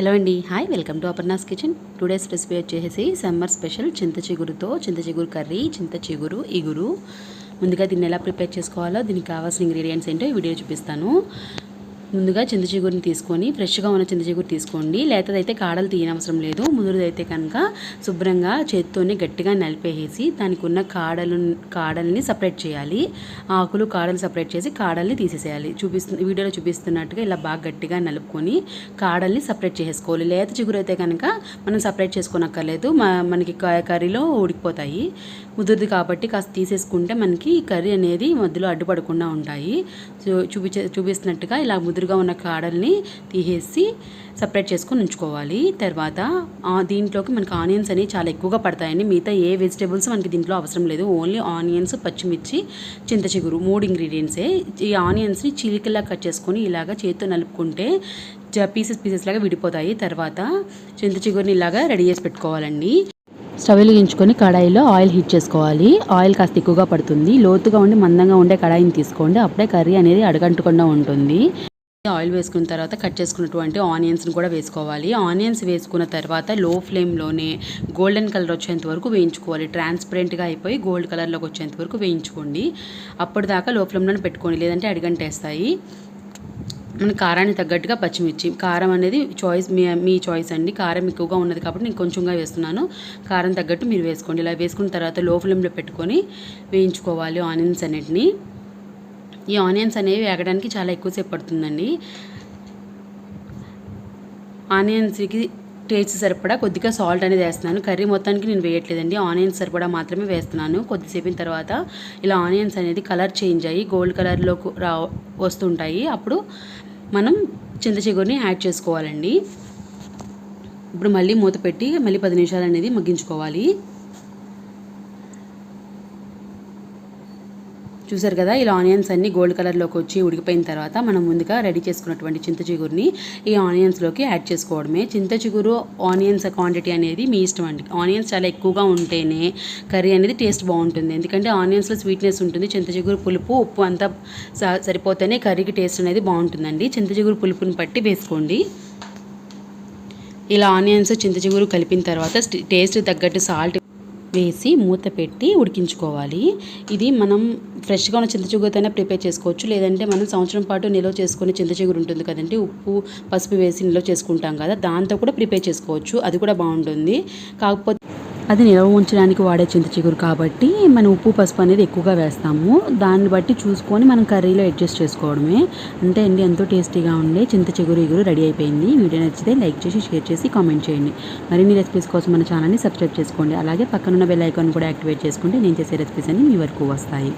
Hello అండి. Hi welcome to Aparna's kitchen today's recipe వచ్చేసి summer special చింత చిగురుతో చింత చిగురు కర్రీ చింత చిగురు ఇగురు. ముందుగా దీన్ని ఎలా ప్రిపేర్ చేసుకోవాలో దీనికి కావాల్సిన ఇంగ్రీడియంట్స్ ఏంటో ఈ వీడియో చూపిస్తాను. ముందుగా చింత చిగురుని తీసుకొని ఫ్రెష్గా ఉన్న చింత చిగురు తీసుకోండి. లేతదైతే కాడలు తీయనవసరం లేదు. ముదురుదైతే కనుక శుభ్రంగా చేత్తోనే గట్టిగా నలిపేసి దానికి ఉన్న కాడలు కాడల్ని సపరేట్ చేయాలి. ఆకులు కాడలు సపరేట్ చేసి కాడల్ని తీసేసేయాలి. చూపిస్తు వీడియోలో చూపిస్తున్నట్టుగా ఇలా బాగా గట్టిగా నలుపుకొని కాడల్ని సపరేట్ చేసేసుకోవాలి. లేత చిగురు అయితే కనుక మనం సపరేట్ చేసుకోనక్కర్లేదు. మనకి కర్రీలో ఉడికిపోతాయి ముదురుది కాబట్టి కాస్త తీసేసుకుంటే మనకి కర్రీ అనేది మధ్యలో అడ్డుపడకుండా ఉంటాయి. సో చూపించే చూపిస్తున్నట్టుగా ఇలా ఎదురుగా ఉన్న కాడల్ని తీసేసి సపరేట్ చేసుకొని ఉంచుకోవాలి. తర్వాత దీంట్లోకి మనకి ఆనియన్స్ అనేవి చాలా ఎక్కువగా పడతాయండి. మిగతా ఏ వెజిటేబుల్స్ మనకి దీంట్లో అవసరం లేదు. ఓన్లీ ఆనియన్స్ పచ్చిమిర్చి చింత చిగురు మూడు ఇంగ్రీడియంట్సే. ఈ ఆనియన్స్ని చిలికలా కట్ చేసుకొని ఇలాగ చేతితో నలుపుకుంటే పీసెస్ పీసెస్ లాగా విడిపోతాయి. తర్వాత చింత చిగురిని ఇలాగా రెడీ చేసి పెట్టుకోవాలండి. స్టవ్ వెలిగించుకొని కడాయిలో ఆయిల్ హీట్ చేసుకోవాలి. ఆయిల్ కాస్త ఎక్కువగా పడుతుంది. లోతుగా ఉండి మందంగా ఉండే కడాయిని తీసుకోండి. అప్పుడే కర్రీ అనేది అడగంటకుండా ఉంటుంది. ఆయిల్ వేసుకున్న తర్వాత కట్ చేసుకున్నటువంటి ఆనియన్స్ని కూడా వేసుకోవాలి. ఆనియన్స్ వేసుకున్న తర్వాత లో ఫ్లేమ్లోనే గోల్డెన్ కలర్ వచ్చేంత వరకు వేయించుకోవాలి. ట్రాన్స్పరెంట్గా అయిపోయి గోల్డ్ కలర్లోకి వచ్చేంత వరకు వేయించుకోండి. అప్పటిదాకా లో ఫ్లేమ్లోనే పెట్టుకోండి. లేదంటే అడిగంటేస్తాయి. మన కారానికి తగ్గట్టుగా పచ్చిమిర్చి. కారం అనేది చాయిస్ మీ మీ చాయిస్ అండి. కారం ఎక్కువగా ఉన్నది కాబట్టి నేను కొంచెంగా వేస్తున్నాను. కారం తగ్గట్టు మీరు వేసుకోండి. ఇలా వేసుకున్న తర్వాత లో ఫ్లేమ్లో పెట్టుకొని వేయించుకోవాలి ఆనియన్స్ అన్నిటిని. ఈ ఆనియన్స్ అనేవి వేగడానికి చాలా ఎక్కువసేపు పడుతుందండి. ఆనియన్స్కి టేస్ట్ సరిపడా కొద్దిగా సాల్ట్ అనేది వేస్తున్నాను. కర్రీ మొత్తానికి నేను వేయట్లేదండి. ఆనియన్స్ సరిపడా మాత్రమే వేస్తున్నాను. కొద్దిసేపిన తర్వాత ఇలా ఆనియన్స్ అనేది కలర్ చేంజ్ అయ్యి గోల్డ్ కలర్లో రా వస్తుంటాయి. అప్పుడు మనం చింతచిగురిని యాడ్ చేసుకోవాలండి. ఇప్పుడు మళ్ళీ మూత పెట్టి మళ్ళీ పది నిమిషాలు అనేది మగ్గించుకోవాలి. చూసారు కదా ఇలా ఆనియన్స్ అన్ని గోల్డ్ కలర్లోకి వచ్చి ఉడికిపోయిన తర్వాత మనం ముందుగా రెడీ చేసుకున్నటువంటి చింతచిగురుని ఈ ఆనియన్స్లోకి యాడ్ చేసుకోవడమే. చింత చిగురు ఆనియన్స్ క్వాంటిటీ అనేది మీ ఇష్టం అండి. ఆనియన్స్ చాలా ఎక్కువగా ఉంటేనే కర్రీ అనేది టేస్ట్ బాగుంటుంది. ఎందుకంటే ఆనియన్స్లో స్వీట్నెస్ ఉంటుంది. చింత చిగురు పులుపు ఉప్పు అంతా సరిపోతేనే కర్రీకి టేస్ట్ అనేది బాగుంటుందండి. చింత చిగురు పులుపుని పట్టి వేసుకోండి. ఇలా ఆనియన్స్ చింత చిగురు కలిపిన తర్వాత టేస్ట్ తగ్గట్టు సాల్ట్ వేసి మూత పెట్టి ఉడికించుకోవాలి. ఇది మనం ఫ్రెష్గా ఉన్న చింతచిగురుతోనే ప్రిపేర్ చేసుకోవచ్చు. లేదంటే మనం సంవత్సరం పాటు నిల్వ చేసుకునే చింతచిగురు ఉంటుంది కదండి. ఉప్పు పసుపు వేసి నిల్వ చేసుకుంటాం కదా. దాంతో కూడా ప్రిపేర్ చేసుకోవచ్చు. అది కూడా బాగుంటుంది. కాకపోతే అది నిల్వ ఉంచడానికి వాడే చింత చిగురు కాబట్టి మనం ఉప్పు పసుపు అనేది ఎక్కువగా వేస్తాము. దాన్ని బట్టి చూసుకొని మనం కర్రీలో అడ్జస్ట్ చేసుకోవడమే. అంతే అండి ఎంతో టేస్టీగా ఉండే చింత చిగురు ఇగురు రెడీ అయిపోయింది. వీడియో నచ్చితే లైక్ చేసి షేర్ చేసి కామెంట్ చేయండి. మరిన్ని రెసిపీస్ కోసం మన ఛానల్ని సబ్స్క్రైబ్ చేసుకోండి. అలాగే పక్కనున్న బెల్ ఐకాన్ కూడా యాక్టివేట్ చేసుకుంటే నేను చేసే రెసిపీస్ అన్ని మీ వరకు వస్తాయి.